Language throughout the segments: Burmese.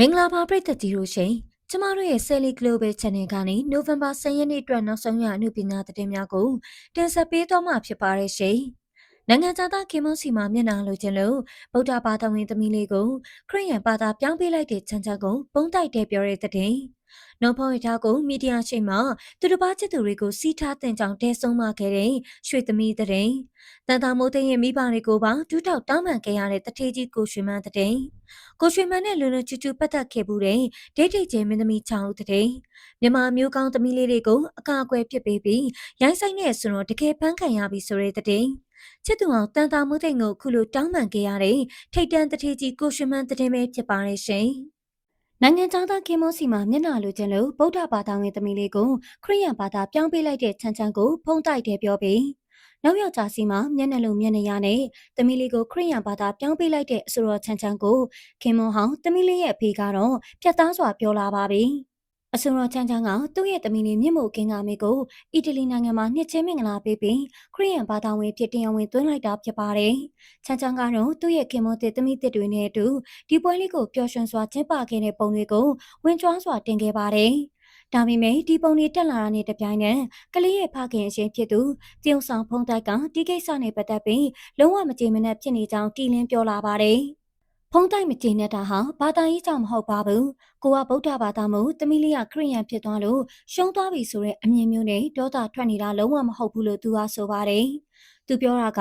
မင်္ဂလာပါပရိသတ်ကြီးတို့ရှင်ကျမတို့ရဲ့ Sally Global Channel ကနေ November 10ရက်နေ့အတွက်နောက်ဆုံးရအမှုပညာသတင်းများကိုတင်ဆက်ပေးသွားမှာဖြစ်ပါတယ်ရှင်။နိုင်ငံသားခင်မွန်စီမှာမျက်နှာလိုချင်လို့ဗုဒ္ဓဘာသာဝင်သမီးလေးကိုခရစ်ယာန်ဘာသာပြောင်းပေးလိုက်တဲ့ချမ်းချမ်းကိုပုံတိုက်တဲ့ပြောတဲ့တဲ့။ နော်ဖော်ရထားကိုမီဒီယာရှိမှသူတစ်ပါးချစ်သူတွေကိုစီးထားတင်ကြောင်တဲဆုံးမခဲ့တဲ့ရွှေသမီးတဲ့။တန်တာမိုးသိန်းရဲ့မိဘတွေကိုပါဒူးထောက်တောင်းပန်ခဲ့ရတဲ့တထေးကြီးကိုရွှေမန်းတဲ့။ကိုရွှေမန်းနဲ့လွန်လွန်ချူချူပတ်သက်ခဲ့မှုတဲ့ဒိတ်ဒိတ်ကျဲမင်းသမီးချောင်းဦးတဲ့။မြမမျိုးကောင်းသမီးလေးတွေကိုအကာအကွယ်ပစ်ပေးပြီးရိုင်းဆိုင်နဲ့ဆိုတော့တကယ်ဖမ်းခံရပြီဆိုတဲ့တဲ့။ချစ်သူအောင်တန်တာမိုးသိန်းကိုခုလိုတောင်းပန်ခဲ့ရတဲ့ထိတ်တန်းတထေးကြီးကိုရွှေမန်းတဲ့ပဲဖြစ်ပါရဲ့ရှင်။ နိုင်ငံသားခင်မိုးစီမှာမျက်နှာလိုချင်လို့ဗုဒ္ဓဘာသာဝင်သမီးလေးကိုခရိယန်ဘာသာပြောင်းပေးလိုက်တဲ့ချမ်းချမ်းကိုဖုံးတိုက်တယ်ပြောပြီးနောက်ယောက်ျားစီမှာမျက်နှာလိုမျက်နှာရနဲ့သမီးလေးကိုခရိယန်ဘာသာပြောင်းပေးလိုက်တဲ့အဆိုတော်ချမ်းချမ်းကိုခင်မွန်ဟောင်းသမီးလေးရဲ့အဖေကတော့ပြတ်သားစွာပြောလာပါပြီ။ အဆိုတော်ချမ်းချမ်းကသူ့ရဲ့သမီးလေးမြင့်မို့ကင်းကမေကိုအီတလီနိုင်ငံမှာနှစ်ချင်းမင်္ဂလာပေးပြီးခရီးယန်ဘာသာဝင်ဖြစ်တရားဝင်သွင်းလိုက်တာဖြစ်ပါတယ်။ချမ်းချမ်းကတော့သူ့ရဲ့ခင်မတဲ့သမီးတစ်တွေနဲ့အတူဒီပွဲလေးကိုပျော်ရွှင်စွာကျင်းပခဲ့တဲ့ပုံတွေကိုဝင်ကြွားစွာတင်ခဲ့ပါတယ်။ဒါပေမဲ့ဒီပုံတွေတက်လာတာနဲ့တပြိုင်နက်ကလေးရဲ့ဖခင်အရှင်ဖြစ်သူတရုတ်ဆောင်ဖုံးတိုက်ကဒီကိစ္စနဲ့ပတ်သက်ပြီးလုံးဝမကြေမနက်ဖြစ်နေကြောင်းတီလင်းပြောလာပါတယ်။ ဖုံးတိုက်မကျေနပ်တာဟာဘာသာရေးကြောင့်မဟုတ်ပါဘူး။ကိုကဗုဒ္ဓဘာသာမို့သမီးလေးကခရိယန်ဖြစ်သွားလို့ရှုံးသွားပြီဆိုတဲ့အမြင်မျိုးနဲ့ဒေါသထွက်နေတာလုံးဝမဟုတ်ဘူးလို့သူကဆိုပါတယ်။သူပြောတာက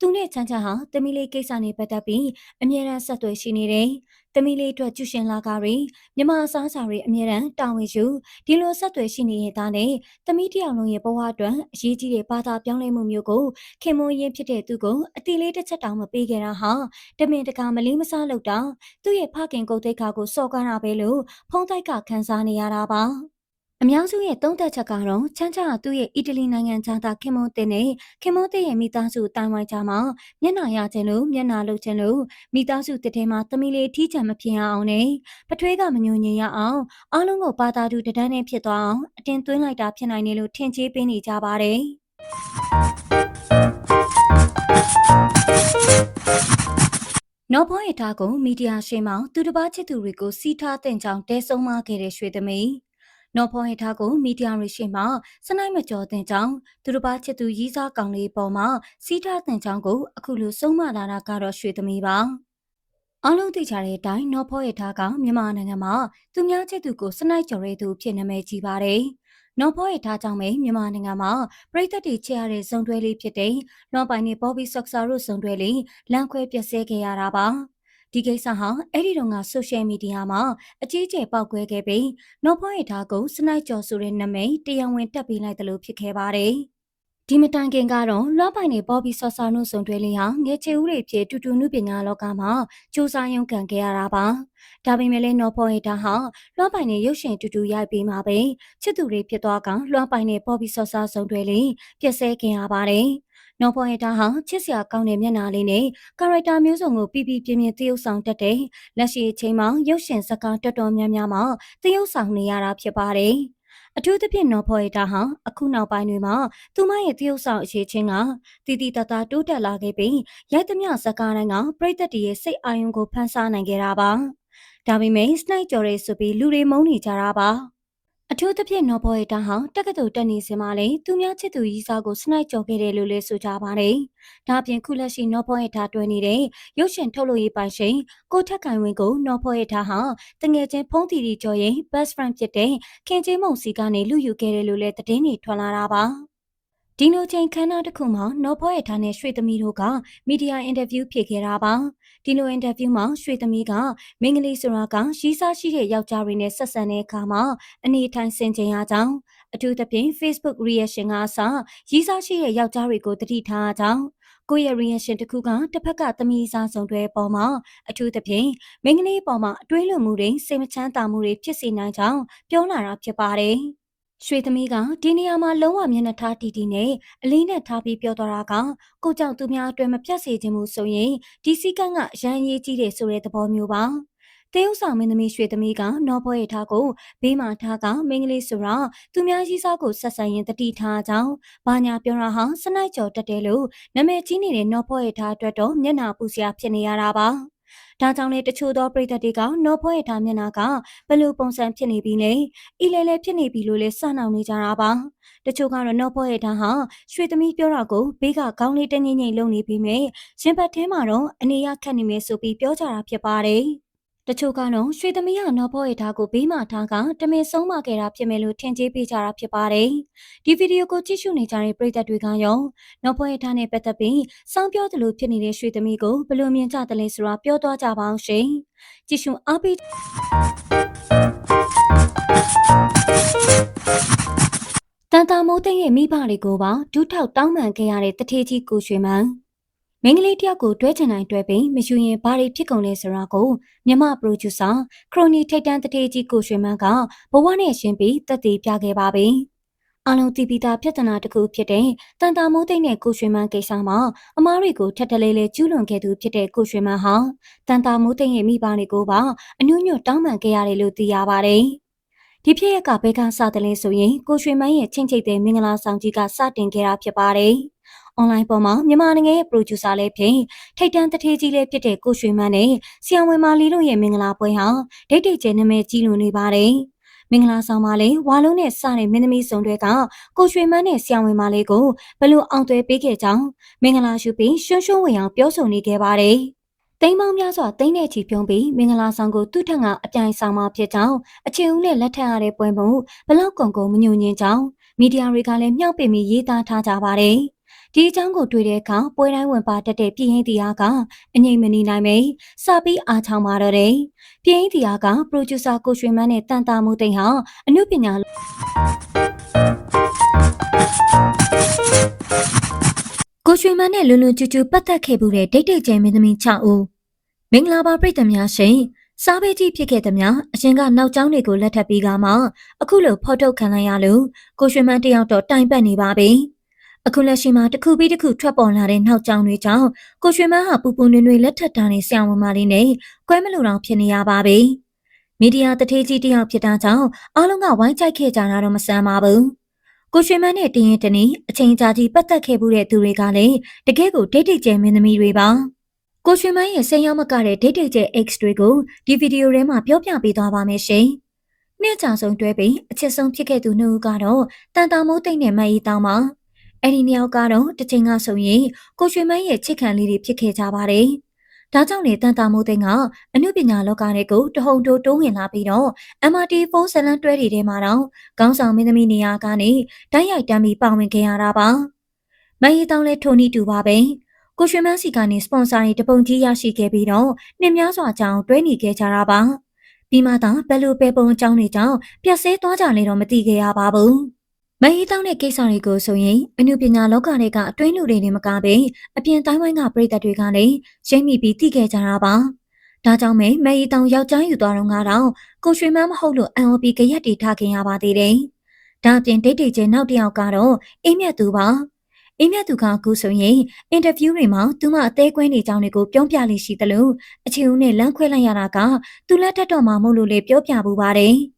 သူနဲ့ချမ်းချမ်းဟာတမီလေးကိစ္စနဲ့ပတ်သက်ပြီးအမြဲတမ်းဆက်သွယ်ရှိနေတယ်။ တမီလေးအတွက်ကျူရှင်လာကားတွေမြမအစားအစာတွေအမြဲတမ်းတာဝန်ယူဒီလိုဆက်သွယ်ရှိနေရတဲ့နဲ့တမီတယောက်လုံးရဲ့ဘဝအတွက်အရေးကြီးတဲ့ဘာသာပြောင်းလဲမှုမျိုးကိုခင်မွန်ရင်ဖြစ်တဲ့သူကိုအတီလေးတစ်ချက်တောင်မပေးခဲ့တာဟာတမင်တကာမလေးမစားလို့တာသူ့ရဲ့ဖခင်ကိုတိတ်ခါကိုစော်ကားတာပဲလို့ဖုံးတိုက်ကခန်းစားနေရတာပါ။ အများစုရဲ့သုံးသက်ချက်ကတော့ချမ်းချကသူ့ရဲ့အီတလီနိုင်ငံခြားသားခင်မွန်တင်နဲ့ခင်မွန်တင်ရဲ့မိသားစုတိုင်ဝိုင်းကြားမှာမျက်နှာရခြင်းလို့မျက်နှာလုပ်ခြင်းလို့မိသားစုတစ်ထဲမှာသမီးလေးထီးချံမဖြစ်အောင်နဲ့ပထွေးကမညွညင်ရအောင်အားလုံးကိုပါတာတူတဒန်းနဲ့ဖြစ်သွားအောင်အတင်းသွင်းလိုက်တာဖြစ်နိုင်တယ်လို့ထင်ကြေးပေးနေကြပါတယ်နော်ဘောရထားကိုမီဒီယာရှင်းမောင်သူတစ်ပါးချစ်သူတွေကိုစီးထားတဲ့ကြောင်တဲဆုံးမခဲ့တဲ့ရွှေသမီး နော်ဖောဟင်ထားကိုမီဒီယာတွေရှိမှစနိုက်မကျော်တဲ့ကြောင်းသူတစ်ပါးချစ်သူရီးစားကောင်လေးပေါ်မှာစီးထားတဲ့ကြောင်းကိုအခုလိုဆုံးမလာတာကတော့ရွှေသမီးပါအလုံးသိကြတဲ့အတိုင်းနော်ဖောရထားကမြန်မာနိုင်ငံမှာသူများချစ်သူကိုစနိုက်ကြော်ရဲသူဖြစ်နာမည်ကြီးပါတယ်။နော်ဖောရထားကြောင့်ပဲမြန်မာနိုင်ငံမှာပြည်သက်တွေချရတဲ့ဇုံတွဲလေးဖြစ်တဲ့လော်ပိုင်နဲ့ဘော်ဘီဆော့ဆာတို့ဇုံတွဲလေးလမ်းခွဲပြက်ဆဲခဲ့ရတာပါ။ ဒီကိစ္စဟာအဲ့ဒီတော့ကဆိုရှယ်မီဒီယာမှာအကြီးကျယ်ပေါက်ကွဲခဲ့ပြီးနော်ဖွားရထားကိုစနိုက်ကျော်ဆိုတဲ့နာမည်တရားဝင်တက်ပေးလိုက်တယ်လို့ဖြစ်ခဲ့ပါတယ်။ဒီမတိုင်ခင်ကတော့လောပိုင်နဲ့ပေါ်ဘီဆော့ဆာနုစုံတွဲလေးဟာငယ်ချေဦးတွေဖြစ်တူတူနုပညာလောကမှာစူးစမ်းရုံးကန်ခဲ့ရတာပါ။ဒါပေမဲ့လည်းနော်ဖော်ဟီတာဟာလောပိုင်နဲ့ရုပ်ရှင်တူတူရိုက်ပြီးမှပဲချစ်သူတွေဖြစ်သွားကလောပိုင်နဲ့ပေါ်ဘီဆော့ဆာစုံတွဲလေးပြည့်စဲခင်ရပါတယ်။ နော်ဖော်ရတာဟာချစ်စရာကောင်းတဲ့မျက်နှာလေးနဲ့ကာရိုက်တာမျိုးစုံကိုပြပြပြင်းပြင်းသရုပ်ဆောင်တတ်တဲ့လက်ရှိအချိန်မှာရုပ်ရှင်ဇာတ်ကားတော်တော်များများမှာသရုပ်ဆောင်နေရတာဖြစ်ပါတယ်။အထူးသဖြင့်နော်ဖော်ရတာဟာအခုနောက်ပိုင်းတွေမှာသူမရဲ့တရုပ်ဆောင်အရေးချင်းကတည်တည်တသာတိုးတက်လာခဲ့ပြီးရိုက်သမျှဇာတ်ကားတိုင်းကပရိသတ်တွေရဲ့စိတ်အာရုံကိုဖန်ဆားနိုင်ခဲ့တာပါ။ဒါပေမဲ့စနိုက်ကြော်ရဲဆိုပြီးလူတွေမုန်းနေကြတာပါ။ အထူးသဖြင့်နော်ဘော်ရဲ့တန်းဟာတက္ကသိုလ်တက်နေစမှာလေသူများချစ်သူရီးစားကိုစနိုက်ကြော်ခဲ့တယ်လို့လည်းဆိုကြပါတယ်။ဒါပြင်ခုလက်ရှိနော်ဘော်ရဲ့ထားတွဲနေတဲ့ရုပ်ရှင်ထုတ်လို့ရေးပိုင်ရှင်ကိုထက်ကင်ဝင်းကိုနော်ဘော်ရဲ့ထားဟာတငယ်ချင်းဖုံးတီတီကျော်ရင် best friend ဖြစ်တဲ့ခင်ချင်းမုံစီကနေလူယူခဲ့တယ်လို့လည်းသတင်းတွေထွက်လာတာပါ။ဒီလိုချိန်ခန်းနာတစ်ခုမှာနော်ဖောရဲ့ထားနဲ့ရွှေသမီးတို့ကမီဒီယာအင်တာဗျူးဖြေခဲ့တာပါ ဒီလိုအင်တာဗျူးမှာရွှေသမီးကမင်္ဂလိဆိုတာကရီးစားရှိတဲ့ယောက်ျားတွေနဲ့ဆက်ဆံတဲ့အခါမှာအနေထိုင်ဆင်ခြင်ရကြောင်းအထူးသဖြင့် Facebook reaction ကအစရီးစားရှိတဲ့ယောက်ျားတွေကိုတတိထားကြောင်းကိုယ့်ရဲ့ reaction တစ်ခုကတစ်ဖက်ကသမီးစားဆုံးတွေပေါ်မှာအထူးသဖြင့်မင်္ဂလိပေါ်မှာအတွေးလွန်မှုတွေစိတ်မချမ်းသာမှုတွေဖြစ်စေနိုင်ကြောင်းပြောလာတာဖြစ်ပါတယ်။ ရွှေသမီးကဒီနေရာမှာလုံးဝမျက်နှာထားတီတီနဲ့အလေးနဲ့ထားပြီးပြောသွားတာကကိုကြောင့်သူများအတွက်မပြတ်စေခြင်းမှုဆိုရင်ဒီစည်းကမ်းကရန်ရေးကြီးတယ်ဆိုတဲ့သဘောမျိုးပါတရုတ်ဆောင်မင်းသမီးရွှေသမီးကနော်ဘွဲရထားကိုဘေးမှာထားကမင်းကလေးဆိုတော့သူများကြီးစားကိုဆက်ဆံရင်တတိထားကြောင်းဘာညာပြောတာဟာစနိုက်ကျော်တက်တယ်လို့နာမည်ကြီးနေတဲ့နော်ဘွဲရထားအတွက်တော့မျက်နာပူစရာဖြစ်နေရတာပါ ဒါကြောင့်လေတချို့သောပြည်သက်တွေကနော်ဖွဲထားမျက်နှာကဘယ်လိုပုံစံဖြစ်နေပြီလဲ။အီလဲလဲဖြစ်နေပြီလို့လဲစနှောင်နေကြတာပါ။တချို့ကတော့နော်ဖွဲထားဟာရွှေသမီးပြောတာကိုဘေးကခေါင်းလေးတငိမ့်ငိမ့်လုံနေပြီးမြဲရှင်ဘတ်ထဲမှာတော့အနေရခတ်နေမယ်ဆိုပြီးပြောကြတာဖြစ်ပါတယ်။ တချို့ကတော့ရွှေသမီးကနော်ဘောရဲ့ဓာတ်ကိုဘေးမှာထားကတမင်ဆုံးမခဲ့တာဖြစ်မယ်လို့ထင်ကြေးပေးကြတာဖြစ်ပါတယ်။ဒီဗီဒီယိုကိုကြည့်ရှုနေကြတဲ့ပရိသတ်တွေကရောနော်ဘောရဲ့ဓာတ်နဲ့ပတ်သက်ပြီးစောင်းပြောသလိုဖြစ်နေတဲ့ရွှေသမီးကိုဘယ်လိုမြင်ကြသလဲဆိုတာပြောသွားကြပါအောင်ရှင်။ကြည့်ရှုအားပေးတန်တာမိုးသိန်းရဲ့မိဘတွေကိုပါဒူးထောက်တောင်းပန်ခဲ့ရတဲ့တထေးကြီးကိုရွှေမန်း မင်းကလေးတယောက်ကိုတွဲချင်တိုင်းတွဲပြီးမယူရင်ဘာတွေဖြစ်ကုန်လဲဆိုတာကိုမြမပရိုဂျူဆာခရိုနီထိတ်တန်းတထေးကြီးကိုရွှေမန်းကဘဝနဲ့ရှင်းပြီးတက်တည်ပြခဲ့ပါပြီ။အလုံးတီပီတာပြဿနာတစ်ခုဖြစ်တဲ့တန်တာမိုးသိမ့်တဲ့ကိုရွှေမန်းကိစ္စမှာအမားတွေကိုထက်တလဲလဲကျူးလွန်ခဲ့သူဖြစ်တဲ့ကိုရွှေမန်းဟာတန်တာမိုးသိမ့်ရဲ့မိဘတွေကိုပါအညွန့်ညွတ်တောင်းပန်ခဲ့ရတယ်လို့သိရပါတယ်။ဒီဖြစ်ရက်ကဘဲကစတယ်လဲဆိုရင်ကိုရွှေမန်းရဲ့ချင်းချိတ်တဲ့မင်္ဂလာဆောင်ကြီးကစတင်ခဲ့တာဖြစ်ပါတယ်။။ online ပေါ်မှာမြန်မာနိုင်ငံရဲ့ producer လည်းဖြစ်ထိတ်တန်းတထေးကြီးလည်းဖြစ်တဲ့ကိုရွှေမန်းနဲ့ဆီယံဝင်မာလီတို့ရဲ့မင်္ဂလာပွဲဟာဒိတ်ဒိတ်ကျဲနာမည်ကြီးလို့နေပါတယ်။မင်္ဂလာဆောင်မှာလည်းဝါလုံးနဲ့စတဲ့မင်းသမီးစုံတွေကကိုရွှေမန်းနဲ့ဆီယံဝင်မာလေးကိုဘလို့အောင်သွဲပေးခဲ့ကြောင်းမင်္ဂလာရှုပြီးရှွှွှွှဝင်အောင်ပြောဆိုနေခဲ့ပါတယ်။တိမ်မောင်းများစွာတိမ့်တဲ့ချီပြုံးပြီးမင်္ဂလာဆောင်ကိုသူ့ထက်ကအပြိုင်ဆောင်မှာဖြစ်ကြောင်းအခြေဦးနဲ့လက်ထပ်ရတဲ့ပွဲမှုဘလောက်ကုံကုံမညွညင်ကြောင်းမီဒီယာတွေကလည်းမြောက်ပင်ပြီးရေးသားထားကြပါတယ်။ ဒီအကြောင်းကိုတွေ့တဲ့အခါပွဲတိုင်းဝင်ပါတတ်တဲ့ပြည်ရင်တီအားကအငိမ့်မနေနိုင်မေစပြီးအားချောင်းပါတော့တယ်ပြည်ရင်တီအားကပရိုဂျူဆာကိုရွှေမန်းနဲ့တန်တာမှုသိန်းဟာအမှုပညာကိုရွှေမန်းနဲ့လွန်လွန်ကျူးကျူးပတ်သက်ခဲ့မှုတဲ့ဒိတ်ဒိတ်ကျဲမင်းသမီး6ဦးမင်္ဂလာပါပြည်သူများရှင်စားပေးကြီးဖြစ်ခဲ့သည်များအရင်ကနောက်ကျောင်းတွေကိုလက်ထပ်ပြီးကမှအခုလိုဖော်ထုတ်ခံလိုက်ရလို့ကိုရွှေမန်းတယောက်တော့တိုင်ပတ်နေပါပြီ။ အခုလက်ရှိမှာတစ်ခုပြီးတစ်ခုထွက်ပေါ်လာတဲ့နောက်ကြောင်တွေကြောင့်ကိုရွှေမန်းဟာပူပူနွေ့နွေ့လက်ထက်တာနေဆရာဝန်မလေးနဲ့ကွဲမလို့တော့ဖြစ်နေရပါပြီ။မီဒီယာတထေးကြီးတယောက်ဖြစ်တာကြောင့်အားလုံးကဝိုင်းကြိုက်ခဲ့ကြတာတော့မဆန်းပါဘူး။ကိုရွှေမန်းနဲ့တင်းရင်တနည်းအချိန်ကြာကြီးပတ်သက်ခဲ့မှုတဲ့သူတွေကလည်းတကယ်ကိုဒိတ်ဒိတ်ကျဲမင်းသမီးတွေပါ။ကိုရွှေမန်းရဲ့စိန်ရောက်မကတဲ့ဒိတ်ဒိတ်ကျဲ X တွေကိုဒီဗီဒီယိုထဲမှာပြောပြပေးသွားပါမယ်ရှင်။နှစ်ကြာဆုံးတွဲပြီးအချစ်ဆုံးဖြစ်ခဲ့သူနှစ်ဦးကတော့တန်တာမိုးတိတ်နဲ့မအီတောင်းပါ အဲ့ဒီနှစ်ယောက်ကတော့တစ်ချိန်ကဆိုရင်ကိုရွှေမန်းရဲ့ချစ်ခံလေးတွေဖြစ်ခဲ့ကြပါတယ်။ဒါကြောင့်လေတန်တာမိုးသိန်းကအမှုပညာလောကတွေကိုတဟုန်တိုးတိုးဝင်လာပြီးတော့ MRT4 ဇလန်တွဲတွေထဲမှာတော့ကောင်းဆောင်မင်းသမီးနေရာကနေတိုက်ရိုက်တမ်းပြီးပါဝင်ခဲ့ရတာပါ။မယေတောင်းလဲထိုနီတူပါပဲ။ကိုရွှေမန်းစီကနေစပွန်ဆာတွေတပုံကြီးရရှိခဲ့ပြီးတော့နှစ်များစွာကြောင်းတွဲနေခဲ့ကြတာပါ။ပြီးမှသာဘယ်လိုပဲပုံအကြောင်းတွေကြောင့်ပြက်ဆဲသွားကြလေတော့မသိခဲ့ရပါဘူး။ မဟီတောင်းတဲ့ကိစ္စတွေကိုဆိုရင်အနုပညာလောကတွေကအတွင်းလူတွေနဲ့မကဘဲအပြင်တိုင်းဝိုင်းကပြည်သက်တွေကလည်းရိမ့်မိပြီးသိခဲ့ကြတာပါ။ဒါကြောင့်မဲမဟီတောင်းယောက်ျားယူသွားတော့ကတော့ကိုရွှေမန်းမဟုတ်လို့ NOP ကြရက်တီထားခင်ရပါသေးတယ်။ဒါအပြင်ဒိတ်တိတ်ကျဲနောက်တစ်ယောက်ကတော့အိမ်မြတ်သူပါ။အိမ်မြတ်သူကအခုဆိုရင်အင်တာဗျူးတွေမှာသူမအသေးကွဲနေကြောင်းတွေကိုပြောပြလိရှိသလိုအချီဦးနဲ့လမ်းခွဲလိုက်ရတာကသူလက်ထက်တော်မှာမဟုတ်လို့လေပြောပြပူပါတယ်။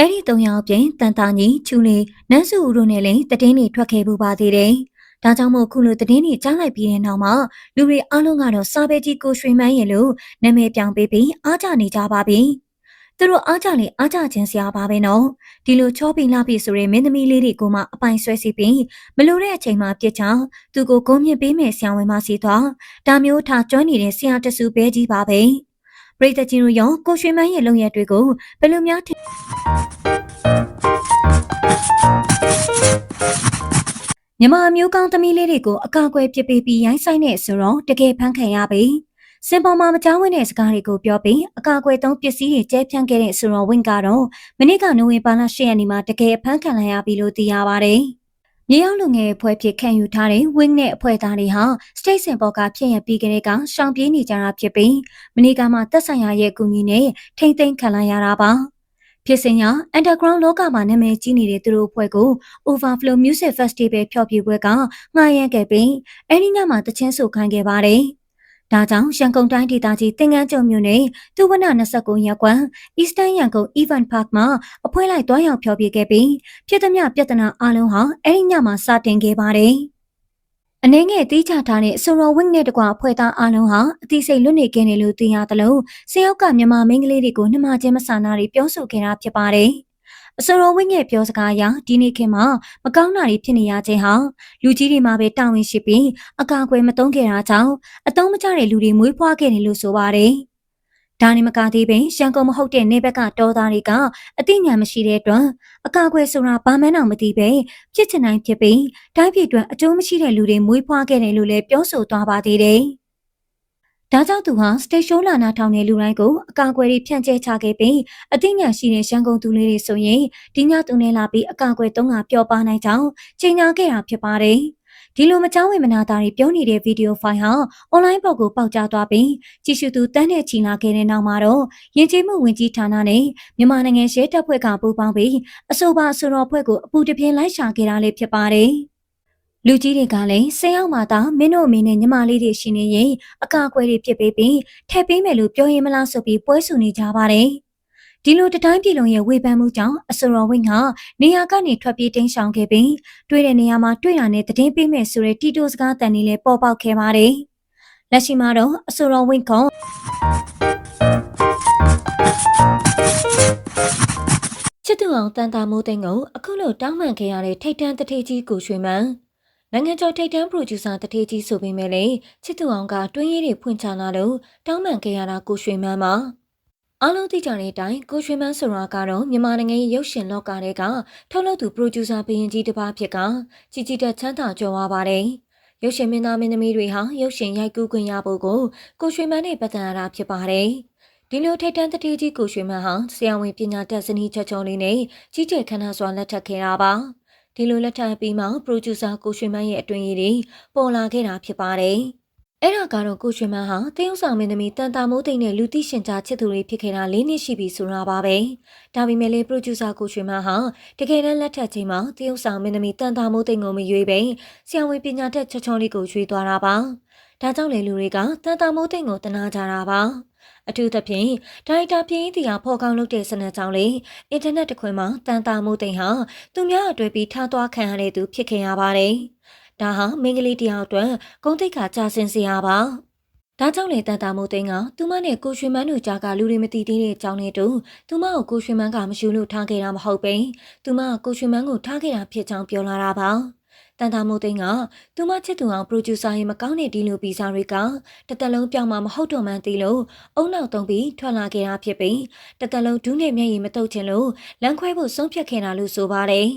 အဲ့ဒီသုံးယောက်ပြင်တန်တာညီချူလေးနန်းစုဦးတို့နဲ့လည်းတည်င်းတွေထွက်ခဲ့ပူပါသေးတယ်။ဒါကြောင့်မို့ခုလိုတည်င်းတွေကြားလိုက်ပြီးတဲ့နောက်မှာလူတွေအားလုံးကတော့စာပေကြီးကိုရွှေမန်းရဲ့လို့နာမည်ပြောင်းပေးပြီးအားကြနေကြပါပြီ။သူတို့အားကြလေအားကြခြင်းစရာပါပဲနော်။ဒီလိုချောပီလာပြီဆိုရင်မင်းသမီးလေးတွေကိုမှအပိုင်ဆွဲစီပြီးမလိုတဲ့အချိန်မှာပြစ်ချောင်းသူကိုဂုံမြင့်ပေးမယ်ဆရာဝန်မစီသွားဒါမျိုးထားကျွမ်းနေတဲ့ဆရာတဆူပဲကြီးပါပဲ။ ပရိသတ်ချင်းတို့ရောကိုရွှေမန်းရဲ့လုံရက်တွေကိုဘယ်လိုများထင်မြမအမျိုးကောင်းသမီးလေးတွေကိုအကာအကွယ်ပြပေးပြီးရိုင်းဆိုင်နေဆိုတော့တကယ်ဖန်ခံရပြီစင်ပေါ်မှာမကြောင်းဝင်တဲ့စကားတွေကိုပြောပြီးအကာအကွယ်သုံးပစ္စည်းတွေကျဲဖြန့်ခဲ့တဲ့ဆိုတော့ဝင်းကတော့မနေ့ကနိုဝင်ဘာလ10ရက်နေ့မှာတကယ်ဖန်ခံလိုက်ရပြီလို့သိရပါတယ်။ မြေရောက်လူငယ်အဖွဲ့ဖြစ်ခံယူထားတဲ့ wing နဲ့အဖွဲ့သားတွေဟာ state စင်ပေါ်ကဖြစ်ရပြီးကလေးကရှောင်ပြေးနေကြတာဖြစ်ပြီးမနေ့ကမှသက်ဆိုင်ရာရဲ့အကူအညီနဲ့ထိမ့်သိမ်းခံလိုက်ရတာပါဖြစ်စဉ်က underground လောကမှာနာမည်ကြီးနေတဲ့သူတို့အဖွဲ့ကို Overflow Music Festival ဖျော်ဖြေပွဲကငှားရမ်းခဲ့ပြီးအဲဒီညမှာတချင်းဆိုခိုင်းခဲ့ပါတယ်။ ဒါကြောင့်ရန်ကုန်တိုင်းဒေသကြီးတင်ငန်းကျုံမြို့နယ်ဒုဝန29ရပ်ကွက် Eastern ရန်ကုန် Event Park မှာအဖွဲ့လိုက်တွားရောက်ဖျော်ဖြေခဲ့ပြီးဖြစ်သမျှပြဿနာအလုံးဟာအဲ့ဒီညမှာစတင်ခဲ့ပါတယ်။အနေငယ်တီးချထားတဲ့အဆိုတော်ဝင်းနဲ့တကွအဖွဲ့သားအလုံးဟာအသိစိတ်လွတ်နေခဲ့တယ်လို့သိရသလိုစေယောက်ကမြန်မာမိန်းကလေးတွေကိုနှမချင်းမဆန္ဒတွေပြောဆိုခဲ့တာဖြစ်ပါတယ်။ အဆိုတော်ဝင်းရဲ့ပြောစကားအရဒီနေ့ခေတ်မှာမကောင်းတာတွေဖြစ်နေရခြင်းဟာလူကြီးတွေမှာပဲတာဝန်ရှိပြီးအကာအကွယ်မသုံးခဲ့တာကြောင့်အတုံးမကျတဲ့လူတွေမွေးဖွားခဲ့တယ်လို့ဆိုပါတယ်။ဒါနေမကသေးပင်ရန်ကုန်မဟုတ်တဲ့နေဘက်ကတောသားတွေကအသိဉာဏ်မရှိတဲ့အတွက်အကာအကွယ်ဆိုတာဘာမှန်းတော့မသိပဲဖြစ်ချင်တိုင်းဖြစ်ပြီးတိုင်းပြည်အတွက်အကျိုးမရှိတဲ့လူတွေမွေးဖွားခဲ့တယ်လို့လည်းပြောဆိုသွားပါသေးတယ်။ ဒါကြောင့်သူဟာစတေရှိုးလာနာထောင်တဲ့လူတိုင်းကိုအကာအကွယ်တွေဖြန့်ကျဲချခဲ့ပြီးအသိဉာဏ်ရှိတဲ့ရန်ကုန်သူလေးတွေဆိုရင်ဒီညသူနဲ့လာပြီးအကာအကွယ်သုံးကပျော်ပါနိုင်ကြောင်းကြေညာခဲ့တာဖြစ်ပါတယ်။ဒီလိုမကြောင်းဝင်မနာတာတွေပြောနေတဲ့ဗီဒီယိုဖိုင်ဟာအွန်လိုင်းပေါ်ကိုပေါက်ကြားသွားပြီးကြည့်ရှုသူတန်းတဲ့ချီလာခဲ့တဲ့နောက်မှာတော့ယဉ်ကျေးမှုဝင်ကြီးဌာနနဲ့မြန်မာနိုင်ငံရဲတပ်ဖွဲ့ကပူးပေါင်းပြီးအဆိုပါအဆိုတော်ဖွဲ့ကိုအပူတပြင်းလိုက်ရှာခဲ့တာလည်းဖြစ်ပါတယ်။ လူကြီးတွေကလည်းဆင်းရောက်မှသာမင်းတို့အမေနဲ့ညီမလေးတွေရှိနေရင်အကာအကွယ်တွေဖြစ်ပေးပြီးထည့်ပေးမယ်လို့ပြောရင်မလားဆိုပြီးပွဲဆူနေကြပါတယ်။ဒီလိုတတိုင်းပြည်လုံးရဲ့ဝေဖန်မှုကြောင့်အဆိုတော်ဝင်းကနေရာကနေထွက်ပြေးတိမ်းရှောင်ခဲ့ပြီးတွေ့တဲ့နေရာမှာတွေ့တာနဲ့တည်င်းပေးမယ်ဆိုတဲ့တီတိုစကားတန်လေးလည်းပေါ်ပေါက်ခဲ့ပါတယ်။လက်ရှိမှာတော့အဆိုတော်ဝင်းကချစ်သူအောင်တန်တာမိုးသိန်းကိုအခုလိုတောင်းပန်ခဲ့ရတဲ့ထိတ်တန်းတထေးကြီးကိုရွှေမန်း နိုင်ငံကျော်ထိတ်တန်းပရိုဂျူဆာတထေးကြီးဆိုပေမဲ့လည်းချစ်သူအောင်ကတွင်းရည်တွေဖွင့်ချလာလို့တောင်းပန်ခဲ့ရတာကိုရွှေမန်းပါအားလုံးသိကြတဲ့အတိုင်းကိုရွှေမန်းဆိုတာကတော့မြန်မာနိုင်ငံရဲ့ရုပ်ရှင်လောကထဲကထုတ်လုပ်သူပရိုဂျူဆာဘရင်ကြီးတစ်ပါးဖြစ်ကကြီးကြီးတက်ချမ်းသာကြွယ်ဝပါတယ်။ရုပ်ရှင်မင်းသားမင်းသမီးတွေဟာရုပ်ရှင်ရိုက်ကူးခွင့်ရဖို့ကိုကိုရွှေမန်းနဲ့ပတ်သက်ရတာဖြစ်ပါတယ်။ဒီလိုထိတ်တန်းတတိကြီးကိုရွှေမန်းဟာဆရာဝန်ပညာတတ်စနည်းချက်ချုံလေးနဲ့ကြီးကျယ်ခမ်းနားစွာလက်ထပ်ခဲ့တာပါ။ ဒီလိုလက်ထပ်ပြီးမှပရိုဂျူဆာကိုရွှေမန်းရဲ့အတွင်းရည်တွေပေါ်လာခဲ့တာဖြစ်ပါတယ်။အဲ့ဒါကတော့ကိုရွှေမန်းဟာတရုတ်ဆောင်မင်းသမီးတန်တာမိုးသိမ့်နဲ့လူသိရှင်ကြားချစ်သူတွေဖြစ်ခဲ့တာ၄နှစ်ရှိပြီဆိုတာပါပဲဒါပေမဲ့လေပရိုဂျူဆာကိုရွှေမန်းဟာတကယ်တမ်းလက်ထပ်ချိန်မှာတရုတ်ဆောင်မင်းသမီးတန်တာမိုးသိမ့်ကိုမရွေးပဲဆရာဝန်ပညာတတ်ချောချောလေးကိုရွေးသွားတာပါဒါကြောင့်လေလူတွေကတန်တာမိုးသိမ့်ကိုတနာကြတာပါ အထူးသဖြင့်ဒါရိုက်တာပြင်းတီဟာဖော်ကောင်းလုပ်တဲ့စနစ်ကြောင့်လေအင်တာနက်တခွင်မှာတန်တာမိုးသိမ့်ဟာသူများအတွေ့ပြီးထားသွားခံရတဲ့သူဖြစ်ခဲ့ရပါတယ်။ဒါဟာမိန်းကလေးတယောက်အတွက်ဂုံတိတ်ခါကြာဆင်းစရာပါဒါကြောင့်လေတန်တာမိုးသိန်းကသူမနဲ့ကိုရွှေမန်းတို့ကြားကလူတွေမသိသေးတဲ့အကြောင်းနဲ့တူသူမကိုကိုရွှေမန်းကမယူလို့ထားခဲ့တာမဟုတ်ပဲသူမကိုရွှေမန်းကိုထားခဲ့တာဖြစ်ကြောင်းပြောလာတာပါ တန်တာမိုးသိန်းကသူမချစ်သူအောင်ပရိုဂျူဆာရဲ့မကောင်းတဲ့ဒီလိုပီဇာတွေကတသက်လုံးပြောင်းမှာမဟုတ်တော့မှန်းသိလို့အုံနောက်သုံးပြီးထွက်လာခဲ့တာဖြစ်ပြီးတသက်လုံးဒူးနဲ့မျက်ရည်မတုတ်ချင်လို့လမ်းခွဲဖို့ဆုံးဖြတ်ခဲ့တာလို့ဆိုပါတယ်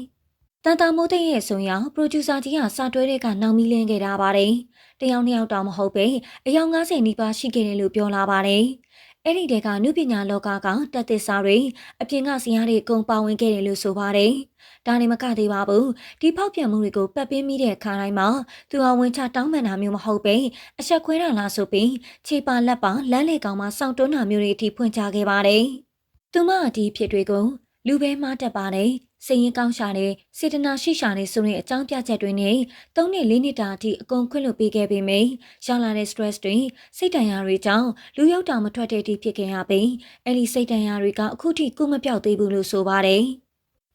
တန်တာမိုးသိရဲ့ဆိုရင်ပရိုဂျူဆာကြီးကစာတွဲတဲ့ကနောက်မီးလင်းခဲ့တာပါတယ်။တယောက်နှစ်ယောက်တောင်မဟုတ်ပဲအယောက်90နီးပါးရှိခဲ့တယ်လို့ပြောလာပါတယ်။ အဲ့ဒီတဲကနုပညာလောကကတက်သစ်စာတွေအပြင်ကဇာတ်တွေအကုန်ပါဝင်ခဲ့တယ်လို့ဆိုပါတယ်။ဒါနေမကသေးပါဘူး။ဒီဖောက်ပြန်မှုတွေကိုပတ်ပင်းမိတဲ့ခါတိုင်းမှာသူဟာဝင်ချတောင်းပန်တာမျိုးမဟုတ်ပဲအဆက်ခွဲတာလားဆိုပြီးခြေပါလက်ပါလမ်းလေကောင်မှာစောင့်တွန်းတာမျိုးတွေအထိဖွင့်ချခဲ့ပါတယ်။သူမအဒီဖြစ်တွေကိုလူပဲမှားတတ်ပါတယ် စိတ်ရင်းကောင်းရှာတဲ့စေတနာရှိရှာတဲ့ဆိုတဲ့အကြောင်းပြချက်တွေနဲ့၃နှစ်၄နှစ်တာအထိအကုန်ခွင့်လွှတ်ပေးခဲ့ပေမယ့်ရောက်လာတဲ့ stress တွေစိတ်တန်ရာတွေကြောင့်လူရောက်တာမထွက်တဲ့အထိဖြစ်ခဲ့ရပြီးအဲ့ဒီစိတ်တန်ရာတွေကအခုထိကုမပြောက်သေးဘူးလို့ဆိုပါတယ်။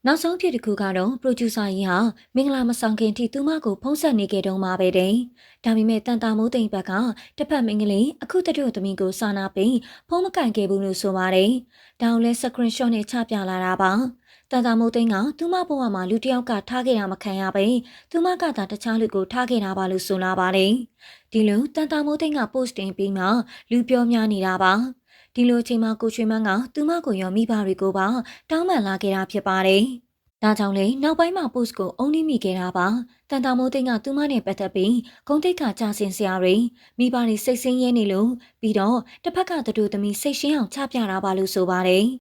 နောက်ဆုံးဖြစ်တစ်ခုကတော့ producer ကြီးဟာမင်္ဂလာမဆောင်ခင်ထိသူမကိုဖုံးဆက်နေခဲ့တုန်းမှာပဲတဲ့။ဒါပေမဲ့တန်တာမိုးသိမ့်ဘက်ကတစ်ဖက်မင်္ဂလေးအခုတတို့သမီးကိုစာနာပြီးဖုံးမကင်ခဲ့ဘူးလို့ဆိုပါတယ်။ဒါအောင်လဲ screenshot နဲ့ချပြလာတာပါ။ တန်တာမိုးသိန်းကသူမဘဝမှာလူတစ်ယောက်ကထားခဲ့တာမခံရပဲသူမကသာတခြားလူကိုထားခဲ့တာပါလို့ဆိုလာပါတယ်ဒီလိုတန်တာမိုးသိန်းက post တင်ပြီးမှလူပြောများနေတာပါဒီလိုအချိန်မှာကိုရွှေမန်းကသူမကိုရောမိဘတွေကိုပါတောင်းပန်လာခဲ့တာဖြစ်ပါတယ်ဒါကြောင့်လေနောက်ပိုင်းမှာ post ကိုအုံနှိမိခဲ့တာပါတန်တာမိုးသိန်းကသူမနဲ့ပတ်သက်ပြီးဂုံတိတ်ခါကြာစင်စရာတွေမိဘတွေစိတ်ဆင်းရဲနေလို့ပြီးတော့တစ်ဖက်ကတူသမီးစိတ်ရှင်းအောင်ချပြတာပါလို့ဆိုပါတယ်